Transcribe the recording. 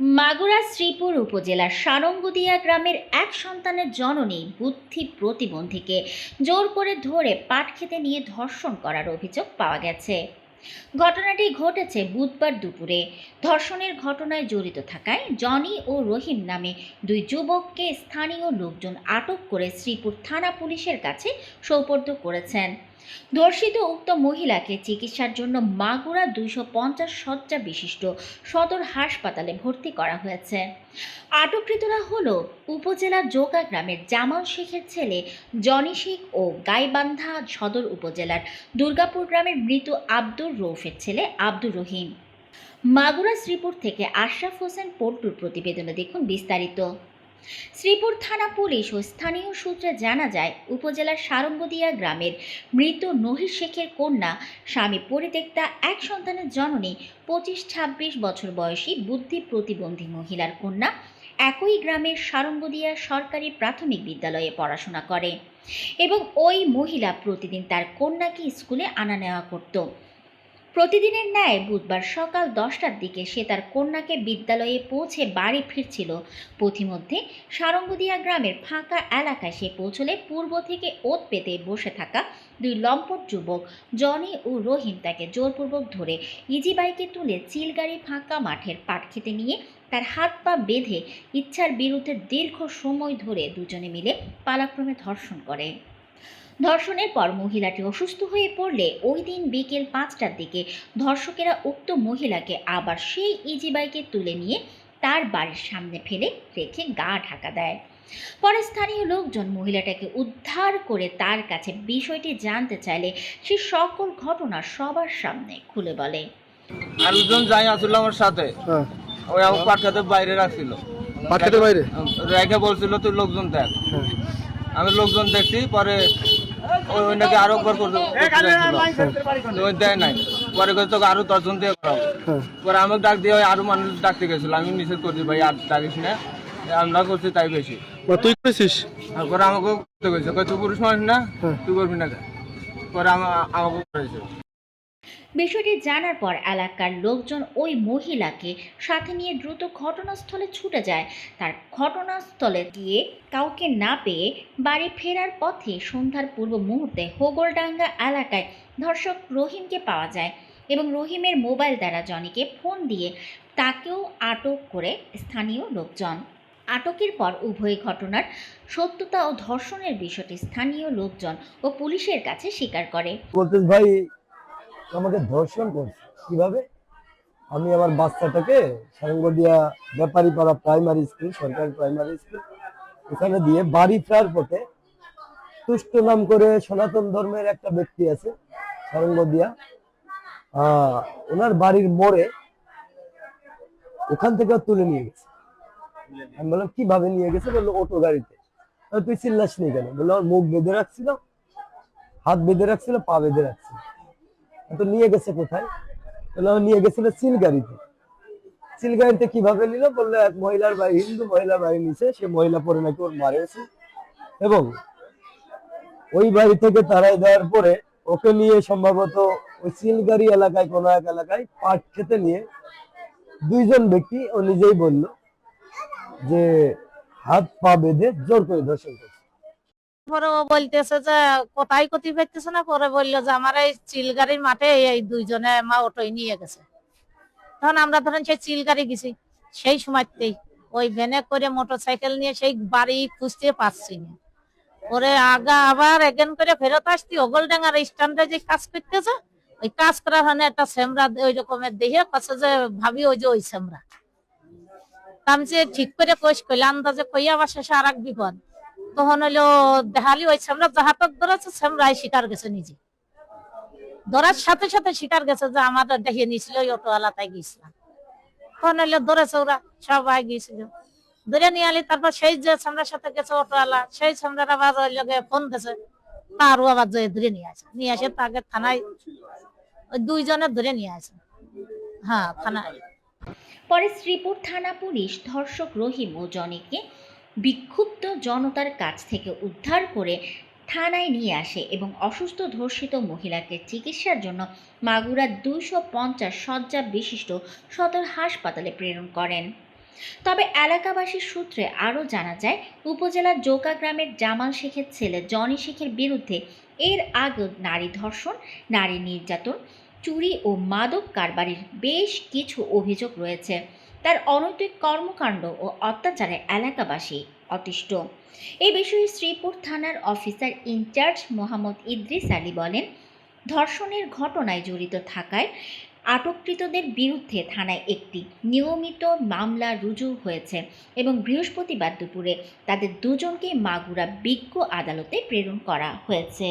মাগুরা শ্রীপুর উপজেলার সারঙ্গদিয়া গ্রামের এক সন্তানের জননী বুদ্ধি প্রতিবন্ধীকে জোর করে ধরে পাট খেতে নিয়ে ধর্ষণ করার অভিযোগ পাওয়া গেছে। ঘটনাটি ঘটেছে বুধবার দুপুরে। ধর্ষণের ঘটনায় জড়িত থাকায় জনি ও রহিম নামে দুই যুবককে স্থানীয় লোকজন আটক করে শ্রীপুর থানা পুলিশের কাছে সৌপর্দ করেছেন। ধর্ষিত উক্ত মহিলাকে চিকিৎসার জন্য মাগুরা দুইশো পঞ্চাশ শয্যা বিশিষ্ট সদর হাসপাতালে ভর্তি করা হয়েছে। আটককৃতরা হল উপজেলা জোকা গ্রামের জামাল শেখের ছেলে জনি শেখ ও গাইবান্ধা সদর উপজেলার দুর্গাপুর গ্রামের মৃত আব্দুর রৌফের ছেলে আব্দুর রহিম। মাগুরা শ্রীপুর থেকে আশরাফ হোসেন পল্টুর প্রতিবেদনে দেখুন বিস্তারিত। শ্রীপুর থানা পুলিশ ও স্থানীয় সূত্রে জানা যায়, উপজেলার সারঙ্গদিয়া গ্রামের মৃত নহির শেখের কন্যা, স্বামী পরিত্যক্তা, এক সন্তানের জননী, পঁচিশ ছাব্বিশ বছর বয়সী বুদ্ধি প্রতিবন্ধী মহিলার কন্যা, একই গ্রামের সারঙ্গদিয়া সরকারি প্রাথমিক বিদ্যালয়ে পড়াশোনা করে। এবং ওই মহিলা প্রতিদিন তার কন্যাকে স্কুলে আনা নেওয়া করত। প্রতিদিনের ন্যায় বুধবার সকাল দশটার দিকে সে তার কন্যাকে বিদ্যালয়ে পৌঁছে বাড়ি ফিরছিল। পথিমধ্যে সারঙ্গদিয়া গ্রামের ফাঁকা এলাকায় সে পৌঁছলে পূর্ব থেকে ওত পেতে বসে থাকা দুই লম্পট যুবক জনি ও রহিম তাকে জোরপূর্বক ধরে ইজি বাইকে তুলে চিলগাড়ি ফাঁকা মাঠের পাট খেতে নিয়ে তার হাত পা বেঁধে ইচ্ছার বিরুদ্ধে দীর্ঘ সময় ধরে দুজনে মিলে পালাক্রমে ধর্ষণ করে। ধর্ষণের পর মহিলাটি অসুস্থ হয়ে পড়লে ওই দিন বিকেল পাঁচটার দিকে ধর্ষকেরা উক্ত মহিলাকে আবার সেই ইজি বাইকে তুলে নিয়ে তার বাড়ির সামনে ফেলে রেখে গা ঢাকা দেয়। পরে স্থানীয় লোকজন মহিলাটাকে উদ্ধার করে তার কাছে বিষয়টি জানতে চাইলে সে সকল ঘটনা সবার সামনে খুলে বলে। আরেকজন যাই আসলো আমার সাথে। হ্যাঁ। ওই আমার পাটখাতে বাইরে রাখছিল। পাটক্ষেতের বাইরে? রেখে বলছিল তুই লোকজন দেখ। হ্যাঁ। আমি লোকজন দেখছি পরে ওই ওইটাকে আরও একবার করতে দেয় নাই। পরে করে তোকে আরও দশজন দিয়ে করাবো হ্যাঁ। পরে আমাকে ডাক দিয়ে আরও মানুষ ডাকতে গেছিল। আমি নিষেধ করছি ভাই আর ডাকিস না। আমরা করছি তাই বেশি। তুই করেছিস আর পরে আমাকে করতে গেছে। তুই পুরুষ মানুষ না হ্যাঁ। তুই করবি না পরে আমাকে করেছে বিষয়টি জানার পর এলাকার লোকজন ওই মহিলাকে সাথে নিয়ে দ্রুত ঘটনাস্থলে ছুটে যায়। তার ঘটনাস্থলে গিয়ে কাউকে না পেয়ে বাড়ি ফেরার পথে সন্ধ্যার পূর্ব মুহূর্তে হোগলডাঙ্গা এলাকায় ধর্ষক রহিমকে পাওয়া যায় এবং রহিমের মোবাইল দ্বারা জনিকে ফোন দিয়ে তাকেও আটক করে স্থানীয় লোকজন। আটকের পর উভয় ঘটনার সত্যতা ও ধর্ষণের বিষয়টি স্থানীয় লোকজন ও পুলিশের কাছে স্বীকার করে। ভাই আমাকে ধর্ষণ করছে। কীভাবে? আমি আমার বাচ্চাটাকে সারঙ্গদিয়া ব্যাপারী পাড়া প্রাইমারি স্কুল সরকারি প্রাইমারি স্কুল ওখানে দিয়ে বাড়ি ফেরার পথে তুষ্ট নাম করে সনাতন ধর্মের একটা ব্যক্তি আছে সারঙ্গদিয়া ওনার বাড়ির মোড়ে ওখান থেকে তুলে নিয়ে গেছে। আমি বললাম, কীভাবে নিয়ে গেছে? বলল, অটো গাড়িতে। তুই চিল্লাস নি কেন? বলল মুখ বেঁধে রাখছিল হাত বেঁধে রাখছিল পা বেঁধে রাখছিল তো নিয়ে গেছে কোথায়? বলল আমার নিয়ে গেছিল সিলগাড়িতে। সিলগাড়িতে কীভাবে নিল? বলল, এক মহিলার বাড়ি হিন্দু মহিলার বাড়ি নিচে, সে মহিলা পরে নাকি ওর মারেছে এবং ওই বাড়ি থেকে তারাই দেওয়ার পরে ওকে নিয়ে সম্ভবত ওই সিলগাড়ি এলাকায়, কোনো এক এলাকায় পাট খেতে নিয়ে দুইজন ব্যক্তি ও নিজেই বলল যে, হাত পা বেঁধে জোর করে ধর্ষণ করছে। পরে ও বলতেছে যে, কোথায় ক্ষতি পাইতেছে না? পরে বলল যে, আমার এই চিলগাড়ির মাঠে এই দুইজনে মা অটোই নিয়ে গেছে। তখন আমরা ধরেন সেই চিলগাড়ি গেছি। সেই সময়তেই ওই ভ্যানে করে মোটর সাইকেল নিয়ে সেই বাড়ি খুঁজতে পারছি না। পরে আগা আবার এগেন করে ফেরত আসছি। ওগলডাঙ্গার স্ট্যান্ডে যে কাজ করতেছে, ওই কাজ করার হনে একটা সেমরা ওই রকমের দেখে কাছে যে ভাবি ওই যে ওই সেমরা আমি ঠিক করে কইস, কইলে আন্দাজে কইয়া আবার শেষে আর এক বিপদ। তখন হইল দেখালি ওই যাহাতক ধরেছে সেমরাই শিকার গেছে নিজে। ধরার সাথে সাথে শিকার গেছে যে আমাদের দেখিয়ে নিয়েছিল ওই অটোওয়ালা তাই গিয়েছিলাম। তখন হইল ধরেছে ওরা, সবাই গিয়েছিল। ধরে নিয়ে আলি, তারপর সেই যে সেমরার সাথে গেছে অটোওয়ালা, সেই সেমরার আবার ওই লগে ফোন দিয়েছে, তারও আবার যে ধরে নিয়ে আসে। নিয়ে আসে তাকে থানায় ওই দুইজনে ধরে নিয়ে আসে। হ্যাঁ থানায়। পরে শ্রীপুর থানা পুলিশ ধর্ষক রহিম ও জনিকে বিক্ষুব্ধ জনতার কাছ থেকে উদ্ধার করে থানায় নিয়ে আসে এবং অসুস্থ ধর্ষিত মহিলাকে চিকিৎসার জন্য মাগুরা দুইশো পঞ্চাশ শয্যা বিশিষ্ট সদর হাসপাতালে প্রেরণ করেন। তবে এলাকাবাসীর সূত্রে আরও জানা যায় উপজেলার জোকা গ্রামের জামাল শেখের ছেলে জনি শেখের বিরুদ্ধে এর আগে নারী ধর্ষণ, নারী নির্যাতন চুরি ও মাদক কারবারির বেশ কিছু অভিযোগ রয়েছে। তার অনৈতিক কর্মকাণ্ড ও অত্যাচারে এলাকাবাসী অতিষ্ঠ। এই বিষয়ে শ্রীপুর থানার officer in charge Mohammad Idris Ali বলেন, ধর্ষণের ঘটনায় জড়িত থাকায় আটককৃতদের বিরুদ্ধে থানায় একটি নিয়মিত মামলা রুজু হয়েছে এবং বৃহস্পতিবার দুপুরে তাদের দুজনকে মাগুরা বিজ্ঞ আদালতে প্রেরণ করা হয়েছে।